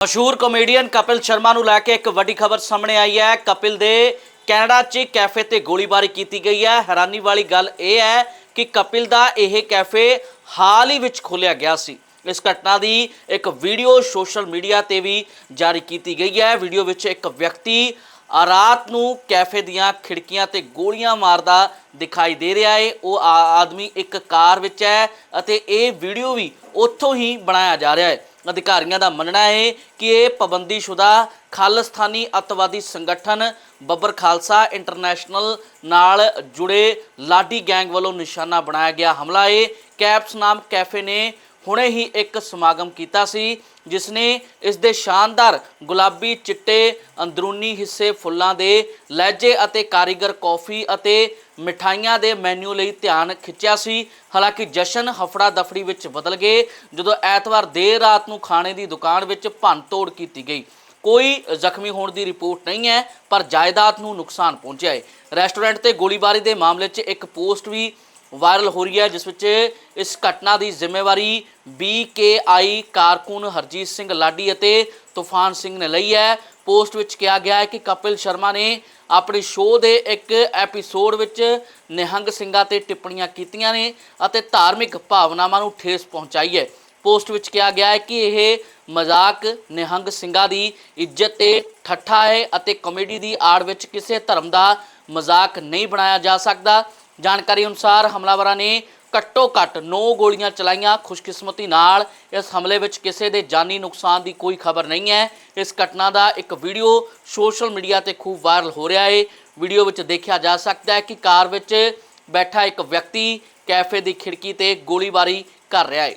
ਮਸ਼ਹੂਰ ਕਾਮੇਡੀਅਨ ਕਪਿਲ ਸ਼ਰਮਾ ਨੂੰ ਲੈ ਕੇ ਇੱਕ ਵੱਡੀ ਖਬਰ ਸਾਹਮਣੇ ਆਈ ਹੈ। ਕਪਿਲ ਦੇ ਕੈਨੇਡਾ 'ਚ ਕੈਫੇ ਤੇ ਗੋਲੀਬਾਰੀ ਕੀਤੀ ਗਈ ਹੈ। ਹੈਰਾਨੀ ਵਾਲੀ ਗੱਲ ਇਹ ਹੈ ਕਿ ਕਪਿਲ ਦਾ ਇਹ ਕੈਫੇ ਹਾਲ ਹੀ ਵਿੱਚ ਖੋਲ੍ਹਿਆ ਗਿਆ ਸੀ। ਇਸ ਘਟਨਾ ਦੀ ਇੱਕ ਵੀਡੀਓ ਸੋਸ਼ਲ ਮੀਡੀਆ ਤੇ ਵੀ ਜਾਰੀ ਕੀਤੀ ਗਈ ਹੈ। ਵੀਡੀਓ ਵਿੱਚ ਇੱਕ ਵਿਅਕਤੀ ਰਾਤ ਨੂੰ ਕੈਫੇ ਦੀਆਂ ਖਿੜਕੀਆਂ ਤੇ ਗੋਲੀਆਂ ਮਾਰਦਾ ਦਿਖਾਈ ਦੇ ਰਿਹਾ ਏ। ਉਹ ਆਦਮੀ ਇੱਕ ਕਾਰ ਵਿੱਚ ਹੈ ਅਤੇ ਇਹ ਵੀਡੀਓ ਵੀ ਉੱਥੋਂ ਹੀ ਬਣਾਇਆ ਜਾ ਰਿਹਾ ਹੈ ਅਧਿਕਾਰੀਆਂ ਦਾ ਮੰਨਣਾ ਹੈ ਕਿ ਇਹ ਪਾਬੰਦੀਸ਼ੁਦਾ ਖਾਲਿਸਤਾਨੀ ਅੱਤਵਾਦੀ ਸੰਗਠਨ ਬੱਬਰ ਖਾਲਸਾ ਇੰਟਰਨੈਸ਼ਨਲ ਨਾਲ ਜੁੜੇ ਲਾਡੀ ਗੈਂਗ ਵੱਲੋਂ ਨਿਸ਼ਾਨਾ ਬਣਾਇਆ ਗਿਆ। ਹਮਲਾ ਏ। ਕੈਪਸ ਨਾਮ ਕੈਫੇ ਨੇ ਹੁਣੇ ਹੀ ਇੱਕ ਸਮਾਗਮ ਕੀਤਾ ਸੀ, ਜਿਸ ਨੇ ਇਸ ਦੇ ਸ਼ਾਨਦਾਰ ਗੁਲਾਬੀ ਚਿੱਟੇ, ਅੰਦਰੂਨੀ ਹਿੱਸੇ ਫੁੱਲਾਂ ਦੇ ਲਹਿਜੇ ਅਤੇ ਕਾਰੀਗਰ ਕੌਫੀ ਅਤੇ ਮਿਠਾਈਆਂ ਦੇ ਮੈਨੂ ਲਈ ਧਿਆਨ ਖਿੱਚਿਆ ਸੀ। ਹਾਲਾਂਕਿ ਜਸ਼ਨ ਹਫੜਾ ਦਫੜੀ ਵਿੱਚ ਬਦਲ ਗਏ, ਜਦੋਂ ਐਤਵਾਰ ਦੇਰ ਰਾਤ ਨੂੰ ਖਾਣੇ ਦੀ ਦੁਕਾਨ ਵਿੱਚ ਭੰਨਤੋੜ ਕੀਤੀ ਗਈ। ਕੋਈ ਜ਼ਖਮੀ ਹੋਣ ਦੀ ਰਿਪੋਰਟ ਨਹੀਂ ਹੈ, ਪਰ ਜਾਇਦਾਦ ਨੂੰ ਨੁਕਸਾਨ ਪਹੁੰਚਿਆ ਹੈ। ਰੈਸਟੋਰੈਂਟ ਤੇ ਗੋਲੀਬਾਰੀ ਦੇ ਮਾਮਲੇ 'ਚ ਇੱਕ ਪੋਸਟ ਵੀ ਵਾਇਰਲ ਹੋ ਰਹੀ ਹੈ, ਜਿਸ ਵਿੱਚ ਇਸ ਘਟਨਾ ਦੀ ਜ਼ਿੰਮੇਵਾਰੀ BKI ਕਾਰਕੁਨ ਹਰਜੀਤ ਸਿੰਘ ਲਾਡੀ ਅਤੇ ਤੂਫਾਨ ਸਿੰਘ ਨੇ ਲਈ ਹੈ। ਪੋਸਟ ਵਿੱਚ ਕਿਹਾ ਗਿਆ ਹੈ ਕਿ ਕਪਿਲ ਸ਼ਰਮਾ ਨੇ ਆਪਣੇ ਸ਼ੋਅ ਦੇ ਇੱਕ ਐਪੀਸੋਡ ਵਿੱਚ ਨਿਹੰਗ ਸਿੰਘਾਂ ਤੇ ਟਿੱਪਣੀਆਂ ਕੀਤੀਆਂ ਨੇ ਅਤੇ ਧਾਰਮਿਕ ਭਾਵਨਾਵਾਂ ਨੂੰ ਠੇਸ ਪਹੁੰਚਾਈ ਹੈ। ਪੋਸਟ ਵਿੱਚ ਕਿਹਾ ਗਿਆ ਹੈ ਕਿ ਇਹ ਮਜ਼ਾਕ ਨਿਹੰਗ ਸਿੰਘਾਂ ਦੀ ਇੱਜ਼ਤ ਤੇ ਠੱਠਾ ਹੈ ਅਤੇ ਕਾਮੇਡੀ ਦੀ ਆੜ ਵਿੱਚ ਕਿਸੇ ਧਰਮ ਦਾ ਮਜ਼ਾਕ ਨਹੀਂ ਬਣਾਇਆ ਜਾ ਸਕਦਾ। ਜਾਣਕਾਰੀ ਅਨੁਸਾਰ ਹਮਲਾਵਰਾਂ ਨੇ ਘੱਟੋ ਘੱਟ 9 ਗੋਲੀਆਂ ਚਲਾਈਆਂ ਖੁਸ਼ਕਿਸਮਤੀ ਨਾਲ। ਇਸ ਹਮਲੇ ਵਿੱਚ ਕਿਸੇ ਦੇ ਜਾਨੀ ਨੁਕਸਾਨ ਦੀ ਕੋਈ ਖਬਰ ਨਹੀਂ ਹੈ। ਇਸ ਘਟਨਾ ਦਾ ਇੱਕ ਵੀਡੀਓ ਸੋਸ਼ਲ ਮੀਡੀਆ ਤੇ ਖੂਬ ਵਾਇਰਲ ਹੋ ਰਿਹਾ ਹੈ ਵੀਡੀਓ ਵਿੱਚ ਦੇਖਿਆ ਜਾ ਸਕਦਾ ਹੈ ਕਿ ਕਾਰ ਵਿੱਚ ਬੈਠਾ ਇੱਕ ਵਿਅਕਤੀ ਕੈਫੇ ਦੀ ਖਿੜਕੀ ਤੇ ਗੋਲੀਬਾਰੀ ਕਰ ਰਿਹਾ ਹੈ